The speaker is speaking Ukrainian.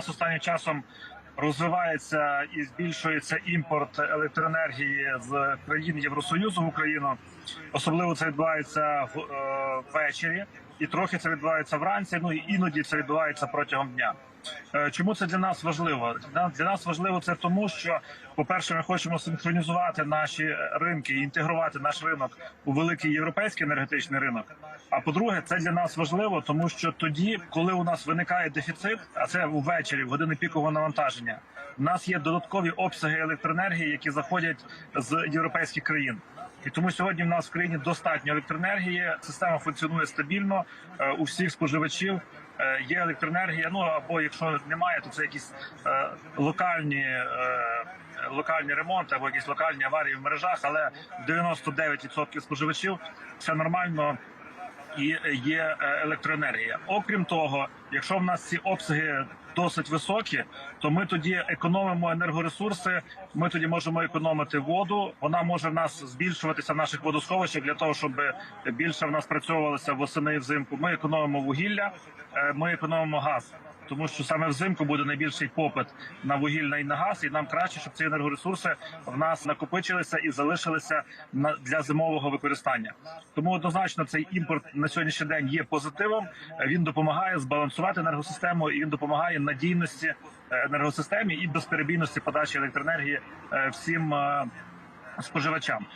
нас останнім часом розвивається і збільшується імпорт електроенергії з країн Євросоюзу в Україну. Особливо це відбувається е, ввечері, і трохи це відбувається вранці. Ну і іноді це відбувається протягом дня. Е, Чому це для нас важливо? Для- нас важливо це тому, що, по-перше, ми хочемо синхронізувати наші ринки і інтегрувати наш ринок у великий європейський енергетичний ринок. А по-друге, це для нас важливо, тому що тоді, коли у нас виникає дефіцит, а це ввечері, в години пікового навантаження, у нас є додаткові обсяги електроенергії, які заходять з європейських країн. І тому сьогодні в нас в країні достатньо електроенергії. Система функціонує стабільно е, у всіх споживачів. Е, Є електроенергія. Ну або якщо немає, то це якісь е, локальні. Е, Локальні ремонти або якісь локальні аварії в мережах, але 99% споживачів все нормально і є е, електроенергія. Окрім того, якщо в нас ці обсяги досить високі, то ми тоді економимо енергоресурси. Ми тоді можемо економити воду. Вона може в нас збільшуватися в наших водосховищах для того, щоб більше в нас працювалося восени і взимку. Ми економимо вугілля, е, ми економимо газ. Тому що саме взимку буде найбільший попит на вугілля і на газ, і нам краще, щоб ці енергоресурси в нас накопичилися і залишилися для зимового використання. Тому однозначно цей імпорт на сьогоднішній день є позитивом. Він допомагає збалансувати енергосистему і він допомагає надійності е, енергосистемі і безперебійності подачі електроенергії е, всім е, споживачам.